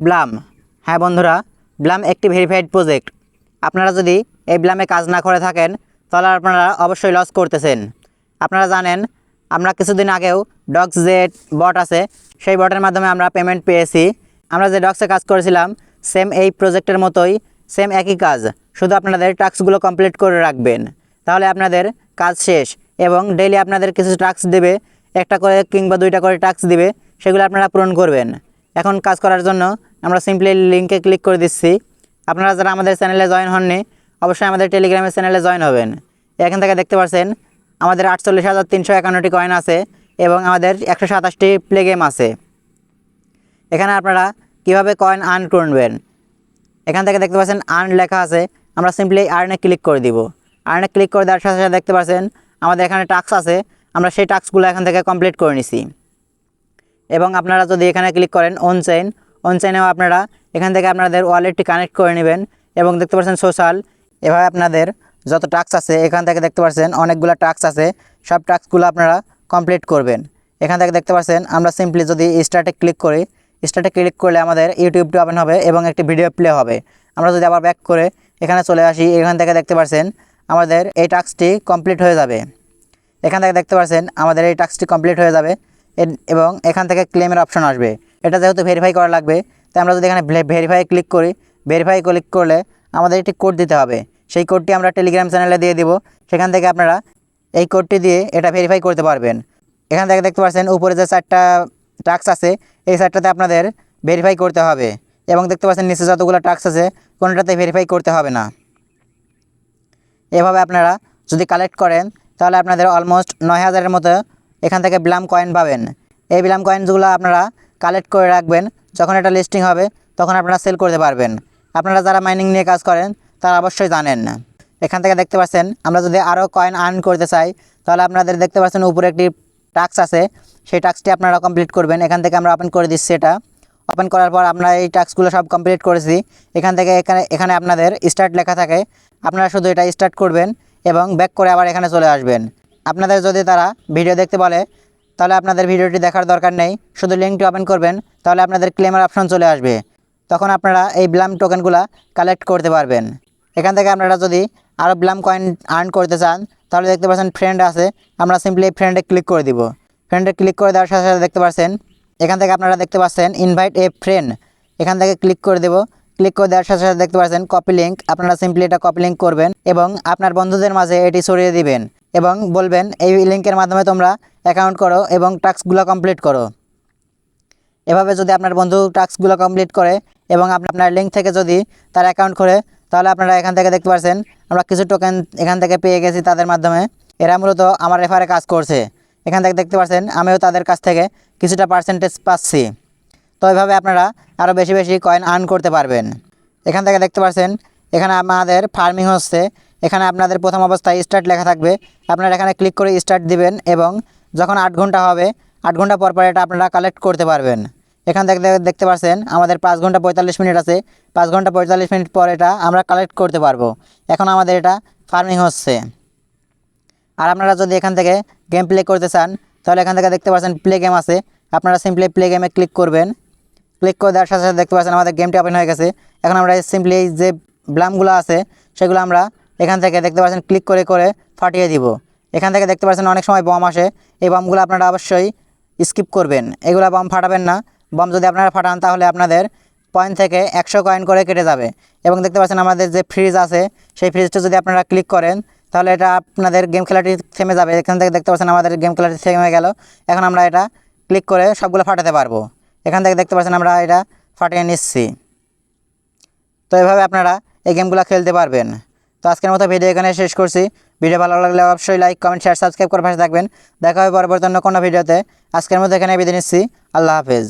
Blum. হ্যাঁ বন্ধুরা, Blum একটি ভেরিফাইড প্রজেক্ট। আপনারা যদি এই ব্লামে কাজ না করে থাকেন, তাহলে আপনারা অবশ্যই লস করতেছেন। আপনারা জানেন, আমরা কিছুদিন আগেও ডক্স যে বট আছে, সেই বটের মাধ্যমে আমরা পেমেন্ট পেয়েছি। আমরা যে ডক্সে কাজ করেছিলাম, সেম এই প্রজেক্টের মতোই, সেম একই কাজ। শুধু আপনাদের টাস্কগুলো কমপ্লিট করে রাখবেন। তাহলে আপনাদের কাজ শেষ এবং ডেইলি আপনাদের কিছু টাস্ক দেবে, একটা করে কিংবা দুইটা করে টাস্ক দিবে, সেগুলো আপনারা পূরণ করবেন। এখন কাজ করার জন্য আমরা সিম্পলি লিঙ্কে ক্লিক করে দিচ্ছি। আপনারা যারা আমাদের চ্যানেলে জয়েন হননি, অবশ্যই আমাদের টেলিগ্রামের চ্যানেলে জয়েন হবেন। এখান থেকে দেখতে পাচ্ছেন আমাদের আটচল্লিশ হাজার তিনশো একান্নটি কয়েন আছে এবং আমাদের একশো সাতাশটি প্লে গেম আছে। এখানে আপনারা কীভাবে কয়েন আর্ন করবেন? এখান থেকে দেখতে পাচ্ছেন আর্ন লেখা আছে। আমরা সিম্পলি আর্নে ক্লিক করে দিব। আর্নে ক্লিক করে দেওয়ার সাথে সাথে দেখতে পাচ্ছেন, আমাদের এখানে টাস্ক আছে। আমরা সেই টাস্কগুলো এখান থেকে কমপ্লিট করে নিছি। এবং আপনারা যদি এখানে ক্লিক করেন অন চেইন অন চেইনেও আপনারা, এখান থেকে আপনাদের ওয়ালেটটি কানেক্ট করে নেবেন এবং দেখতে পাচ্ছেন সোশ্যাল এভাবে আপনাদের যত টাস্ক আছে, এখান থেকে দেখতে পাচ্ছেন অনেকগুলো টাস্ক আছে, সব টাস্কগুলো আপনারা কমপ্লিট করবেন। এখান থেকে দেখতে পাচ্ছেন আমরা সিম্পলি যদি স্টার্টে ক্লিক করি স্টার্টে ক্লিক করলে আমাদের ইউটিউবটি ওপেন হবে এবং একটি ভিডিও প্লে হবে। আমরা যদি আবার ব্যাক করে এখানে চলে আসি, এখান থেকে দেখতে পাচ্ছেন আমাদের এই টাস্কটি কমপ্লিট হয়ে যাবে। এখান থেকে দেখতে পাচ্ছেন আমাদের এই টাস্কটি কমপ্লিট হয়ে যাবে এবং এখান থেকে ক্লেমের অপশন আসবে। এটা যেহেতু ভেরিফাই করা লাগবে, তাই আমরা যদি এখানে ভেরিফাই ক্লিক করি ভেরিফাই ক্লিক করলে আমাদের একটি কোড দিতে হবে। সেই কোডটি আমরা টেলিগ্রাম চ্যানেলে দিয়ে দিব। সেখান থেকে আপনারা এই কোডটি দিয়ে এটা ভেরিফাই করতে পারবেন। এখান থেকে দেখতে পাচ্ছেন, উপরে যে চারটা টাস্ক আছে, এই চারটাতে আপনাদের ভেরিফাই করতে হবে। এবং দেখতে পাচ্ছেন, নিচে যতগুলো টাস্ক আছে, কোনোটাতে ভেরিফাই করতে হবে না। এভাবে আপনারা যদি কালেক্ট করেন, তাহলে আপনাদের অলমোস্ট নয় হাজারের মতো এখান থেকে ব্লাম কয়েন পাবেন। এই বিলাম কয়েনগুলো আপনারা কালেক্ট করে রাখবেন। যখন এটা লিস্টিং হবে, তখন আপনারা সেল করতে পারবেন। আপনারা যারা মাইনিং নিয়ে কাজ করেন, তারা অবশ্যই জানেন। না এখান থেকে দেখতে পাচ্ছেন, আমরা যদি আরও কয়েন আর্ন করতে চাই, তাহলে আপনাদের দেখতে পাচ্ছেন উপরে একটি টাস্ক আছে। সেই টাস্কটি আপনারা কমপ্লিট করবেন। এখান থেকে আমরা ওপেন করে দিচ্ছি এটা। ওপেন করার পর আমরা এই টাস্কগুলো সব কমপ্লিট করেছি। এখান থেকে এখানে এখানে আপনাদের স্টার্ট লেখা থাকে। আপনারা শুধু এটা স্টার্ট করবেন এবং ব্যাক করে আবার এখানে চলে আসবেন। আপনাদের যদি তারা ভিডিও দেখতে বলে তাহলে আপনাদের ভিডিওটি দেখার দরকার নেই, শুধু লিঙ্কটি ওপেন করবেন, তাহলে আপনাদের ক্লেমার অপশন চলে আসবে। তখন আপনারা এই ব্লাম টোকেনগুলো কালেক্ট করতে পারবেন। এখান থেকে আপনারা যদি আরও ব্লাম কয়েন আর্ন করতে চান, তাহলে দেখতে পাচ্ছেন ফ্রেন্ড আছে, আমরা সিম্পলি এই ফ্রেন্ডে ক্লিক করে দিব। ফ্রেন্ডে ক্লিক করে দেওয়ার সাথে সাথে দেখতে পাচ্ছেন, এখান থেকে আপনারা দেখতে পাচ্ছেন ইনভাইট এ ফ্রেন্ড এখান থেকে ক্লিক করে দেব। ক্লিক করে দেওয়ার সাথে সাথে দেখতে পাচ্ছেন কপি লিঙ্ক আপনারা সিম্পলি এটা কপি লিঙ্ক করবেন এবং আপনার বন্ধুদের মাঝে এটি ছড়িয়ে দিবেন। এবং বলবেন, এই লিঙ্কের মাধ্যমে তোমরা অ্যাকাউন্ট করো এবং টাস্কগুলো কমপ্লিট করো। এভাবে যদি আপনার বন্ধু টাস্কগুলো কমপ্লিট করে এবং আপনি আপনার লিঙ্ক থেকে যদি তার অ্যাকাউন্ট করে তাহলে আপনারা এখান থেকে দেখতে পাচ্ছেন আমরা কিছু টোকেন এখান থেকে পেয়ে গেছি তাদের মাধ্যমে। এরা মূলত আমার রেফারে কাজ করছে। এখান থেকে দেখতে পাচ্ছেন আমিও তাদের কাছ থেকে কিছুটা পার্সেন্টেজ পাচ্ছি। তো এভাবে আপনারা আরও বেশি বেশি কয়েন আর্ন করতে পারবেন। এখান থেকে দেখতে পাচ্ছেন এখানে আমাদের ফার্মিং হচ্ছে। এখানে আপনাদের প্রথম অবস্থায় স্টার্ট লেখা থাকবে। আপনারা এখানে ক্লিক করে স্টার্ট দিবেন এবং যখন আট ঘণ্টা হবে, আট ঘণ্টা পর পর এটা আপনারা কালেক্ট করতে পারবেন। এখান থেকে দেখতে পাচ্ছেন আমাদের পাঁচ ঘণ্টা পঁয়তাল্লিশ মিনিট আছে। পাঁচ ঘণ্টা পঁয়তাল্লিশ মিনিট পর এটা আমরা কালেক্ট করতে পারব। এখন আমাদের এটা ফার্মিং হচ্ছে। আর আপনারা যদি এখান থেকে গেম প্লে করতে চান, তাহলে এখান থেকে দেখতে পাচ্ছেন প্লে গেম আছে। আপনারা সিম্পলি প্লে গেমে ক্লিক করবেন। ক্লিক করে দেওয়ার সাথে সাথে দেখতে পাচ্ছেন আমাদের গেমটি ওপেন হয়ে গেছে। এখন আমরা সিম্পলি যে ব্লামগুলো আছে, সেগুলো আমরা এখান থেকে দেখতে পাচ্ছেন ক্লিক করে করে ফাটিয়ে দিব। এখান থেকে দেখতে পাচ্ছেন অনেক সময় বম আসে। এই বমগুলো আপনারা অবশ্যই স্কিপ করবেন। এগুলো বম ফাটাবেন না। বম যদি আপনারা ফাটান, তাহলে আপনাদের পয়েন্ট থেকে একশো কয়েন করে কেটে যাবে। এবং দেখতে পাচ্ছেন আমাদের যে ফ্রিজ আছে, সেই ফ্রিজটা যদি আপনারা ক্লিক করেন, তাহলে এটা আপনাদের গেম খেলাটি থেমে যাবে। এখান থেকে দেখতে পাচ্ছেন আমাদের গেম খেলাটি থেমে গেল। এখন আমরা এটা ক্লিক করে সবগুলো ফাটাতে পারব। এখান থেকে দেখতে পাচ্ছেন আমরা এটা ফাটিয়ে নিচ্ছি। তো এভাবে আপনারা এই গেমগুলো খেলতে পারবেন। তো আজকের মতো ভিডিও এখানে শেষ করছি। ভিডিও ভালো লাগলে অবশ্যই লাইক কমেন্ট শেয়ার সাবস্ক্রাইব করে পাশে থাকবেন। দেখা হবে পরবর্তী অন্য কোনো ভিডিওতে। আজকের মতো এখানে বিদায় নিচ্ছি। আল্লাহ হাফেজ।